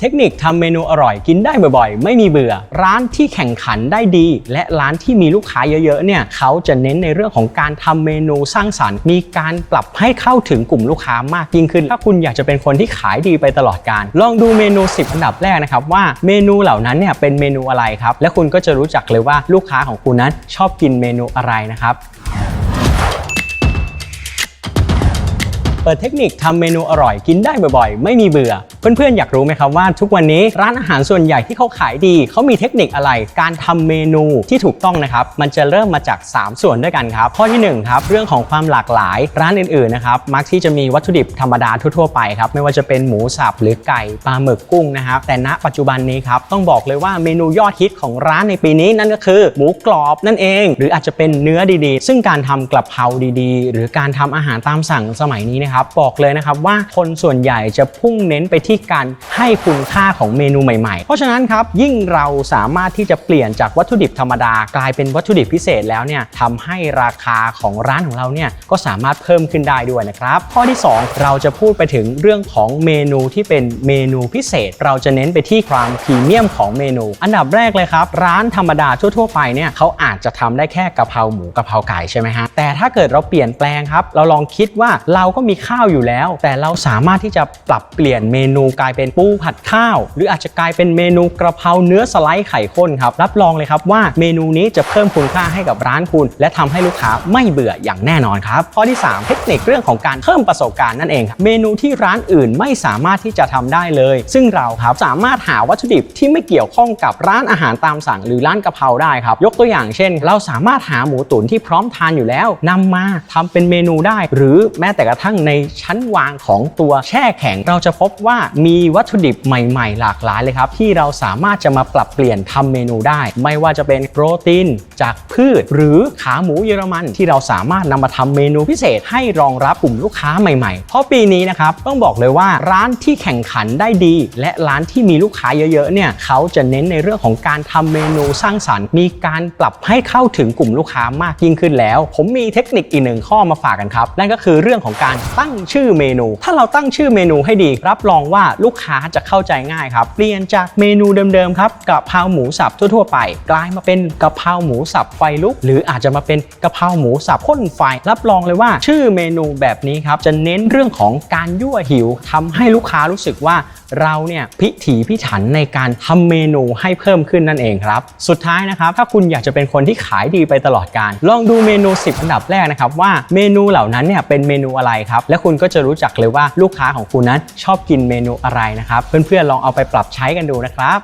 เทคนิคทำเมนูอร่อยกินได้บ่อยๆ ไม่มีเบื่อ ร้านที่แข่งขันได้ดี และร้านที่มีลูกค้าเยอะๆเนี่ยเขาจะเน้นในเรื่องของการทำเมนูสร้างสรรค์ มีการปรับให้เข้าถึงกลุ่มลูกค้ามากยิ่งขึ้น ถ้าคุณอยากจะเป็นคนที่ขายดีไปตลอดการ ลองดูเมนู 10 อันดับแรกนะครับว่าเมนูเหล่านั้นเนี่ยเป็นเมนูอะไรครับและคุณก็จะรู้จักเลยว่าลูกค้าของคุณนั้นชอบกินเมนูอะไรนะครับ เปิดเทคนิคทำเมนูอร่อยกินได้บ่อยๆ ไม่มีเบื่อ เพื่อนๆ อยากรู้ไหมครับว่าทุกวันนี้ร้านอาหารส่วนใหญ่ที่เขาขายดี เขามีเทคนิคอะไร การทำเมนูที่ถูกต้องนะครับ มันจะเริ่มมาจาก 3 ส่วนด้วยกันครับ ข้อที่1ครับเรื่องของความหลากหลายร้านอื่นๆนะครับมักที่จะมีวัตถุดิบธรรมดาทั่วๆไปครับไม่ว่าจะเป็นหมูสับหรือไก่ปลาหมึกกุ้งนะครับแต่ณปัจจุบันนี้ครับต้องบอกเลยว่าเมนูยอดฮิตของร้านในปีนี้นั่นก็คือ หมูกรอบนั่นเอง หรืออาจจะเป็นเนื้อดีๆ ซึ่งการทำกะเพราดีๆ หรือการทำอาหารตามสั่งสมัยนี้นะครับบอกเลยนะครับว่าคนส่วนใหญ่จะพุ่งเน้นไปที่การให้คุณค่าของเมนูใหม่ๆ เพราะฉะนั้นครับยิ่งเราสามารถที่จะเปลี่ยนจากวัตถุดิบธรรมดากลายเป็นวัตถุดิบพิเศษแล้วเนี่ยทำให้ราคาของร้านของเราเนี่ยก็สามารถเพิ่มขึ้นได้ด้วยนะครับข้อที่ 2 เราจะพูดไปถึงเรื่องของเมนูที่เป็นเมนูพิเศษ เราจะเน้นไปที่ความพรีเมียมของเมนู อันดับแรกเลยครับ ร้านธรรมดาทั่ว ๆ ไปเนี่ยเขาอาจจะทำได้แค่กะเพราหมูกะเพราไก่ใช่ไหมฮะแต่ถ้าเกิดเราเปลี่ยนแปลงครับ เราลองคิดว่าเราก็มีข้าวอยู่แล้ว แต่เราสามารถที่จะปรับเปลี่ยนเมนูกลายเป็นปูผัดข้าว หรืออาจจะกลายเป็นเมนูกระเพราเนื้อสไลด์ไข่ข้นครับรับรองเลยครับว่าเมนูนี้จะเพิ่มคุณค่าให้กับร้านคุณ และทำให้ลูกค้าไม่เบื่ออย่างแน่นอนครับข้อที่ 3 เทคนิคเรื่องของการเพิ่มประสบการณ์นั่นเองครับเมนูที่ร้านอื่นไม่สามารถที่จะทำได้เลย ซึ่งเราครับสามารถหาวัตถุดิบที่ไม่เกี่ยวข้องกับร้านอาหารตามสั่ง หรือร้านกะเพราได้ครับยกตัวอย่างเช่น เราสามารถหาหมูตุ๋นที่พร้อมทานอยู่แล้วนำมาทำเป็นเมนูได้ หรือแม้แต่กระทั่งในชั้นวางของตัวแช่แข็ง เราจะพบว่ามีวัตถุดิบใหม่ๆ หลากหลายเลยครับที่เราสามารถจะมาปรับเปลี่ยนทำเมนูได้ ไม่ว่าจะเป็นโปรตีนจากพืช หรือขาหมูเยอรมันที่เราสามารถนำมาทำเมนูพิเศษให้รองรับกลุ่มลูกค้าใหม่ๆ เพราะปีนี้นะครับต้องบอกเลยว่าร้านที่แข่งขันได้ดี และร้านที่มีลูกค้าเยอะๆเนี่ยเขาจะเน้นในเรื่องของการทำเมนูสร้างสรรค์ มีการปรับให้เข้าถึงกลุ่มลูกค้ามากยิ่งขึ้นแล้ว ผมมีเทคนิคอีกหนึ่งข้อมาฝากกันครับ นั่นก็คือเรื่องของการตั้งชื่อเมนู ถ้าเราตั้งชื่อเมนูให้ดี รับรองว่าลูกค้าจะเข้าใจง่ายครับ เปลี่ยนจากเมนูเดิมๆครับกะเพราหมูสับทั่วๆไป กลายมาเป็นกะเพราหมูสับไฟลุก หรืออาจจะมาเป็นกะเพราหมูสับพ่นไฟ รับรองเลยว่า ชื่อเมนูแบบนี้ครับจะเน้นเรื่องของการยั่วหิวทำให้ลูกค้ารู้สึกว่า เราเนี่ยพิถีพิถันในการทำเมนูให้เพิ่มขึ้นนั่นเองครับ สุดท้ายนะครับ ถ้าคุณอยากจะเป็นคนที่ขายดีไปตลอดการ ลองดูเมนู 10 อันดับแรกนะครับ ว่าเมนูเหล่านั้นเนี่ยเป็นเมนูอะไรครับ และคุณก็จะรู้จักเลยว่าลูกค้าของคุณนั้นชอบกินเมนูอะไรนะครับ เพื่อนๆลองเอาไปปรับใช้กันดูนะครับ